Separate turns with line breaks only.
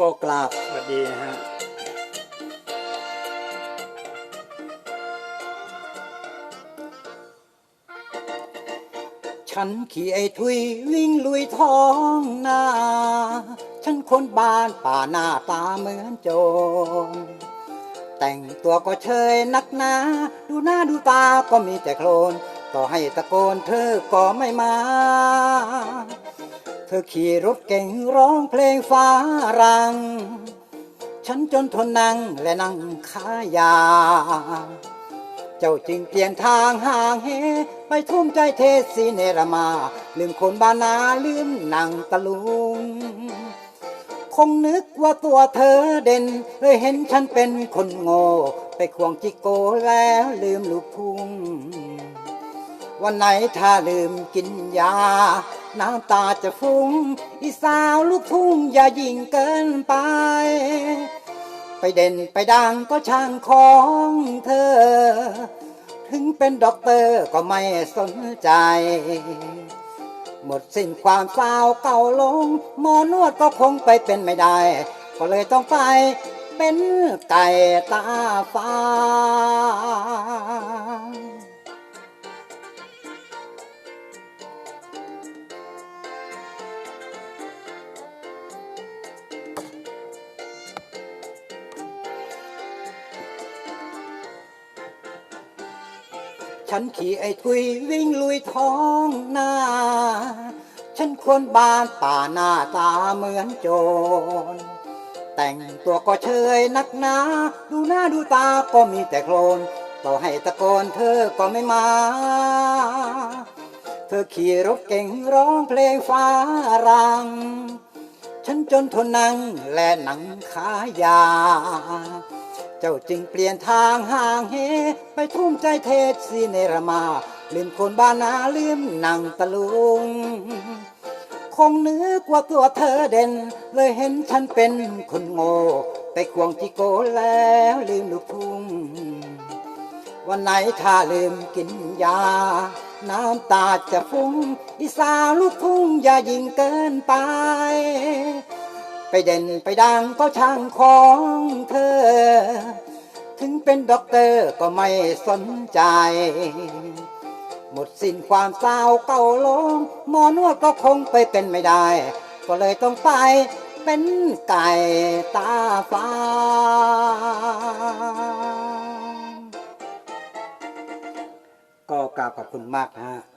ก็กราบสวัสดีนะฮะฉันขี่ไอ้ทุยวิ่งลุยท้องนาฉันคนบ้านป่าหน้าตาเหมือนโจรแต่งตัวก็เชยนักหนา ดูหน้าดูตาก็มีแต่โคลนต่อให้ตะโกนเธอก็ไม่มา ธอขี่รถเก่งร้องเพลงฟ้ารัง ฉันจนทนนั่งและนั่งขายา เจ้าจึงเปลี่ยนทางห่างเหไปทุ่มใจเทสีเนรมา ลืมคนบานาลืมนางตะลุง คงนึกว่าตัวเธอเด่น เลยเห็นฉันเป็นคนโง่ ไปควงจิโกแล้วลืมลูกทุ่ง วันไหนถ้าลืมกินยา น้ำตาจะฟุ้ง อีสาวลูกทุ่งอย่ายิ่งเกินไป ไปเด่นไปดังก็ช่างของเธอ ถึงเป็นด็อกเตอร์ก็ไม่สนใจ หมดสิ้นความสาวเก่าลง หมอนวดก็คงไปเป็นไม่ได้ ก็เลยต้องไปเป็นไก่ตาฟ้า ฉันขี่ไอ้ทุยวิ่งลุยท้องนาฉันคนบ้านป่าหน้าตาเหมือนโจร แต่งตัวก็เชยนักหนา ดูหน้าดูตาก็มีแต่โคลนต่อให้ตะโกนเธอก็ไม่มา เธอขี่รถเก่งร้องเพลงฟ้ารัง ฉันจนทนนั่งและหนังขายา เจ้าจึงเปลี่ยนทางห่างเห ไปทุ่มใจเทศสีเนรมา ลืมคนบ้านนาลืมนางตะลุง คงนึกว่าตัวเธอเด่น เลยเห็นฉันเป็นคนโง่ไปควงจิโกแล้วลืมลูกทุ่ง วันไหนถ้าลืมกินยา น้ำตาจะฟุ้งอีสาวลูกทุ่งอย่ายิ่งเกินไป ไปเด่นไปดังก็ช่างของเธอ ถึงเป็นด็อกเตอร์ก็ไม่สนใจ หมดสิ้นความสาเก่าลงหมอนวดก็คงไปเป็นไม่ได้ ก็เลยต้องไปเป็นไก่ตาฟ้า ก็กราบขอบคุณมากนะฮะ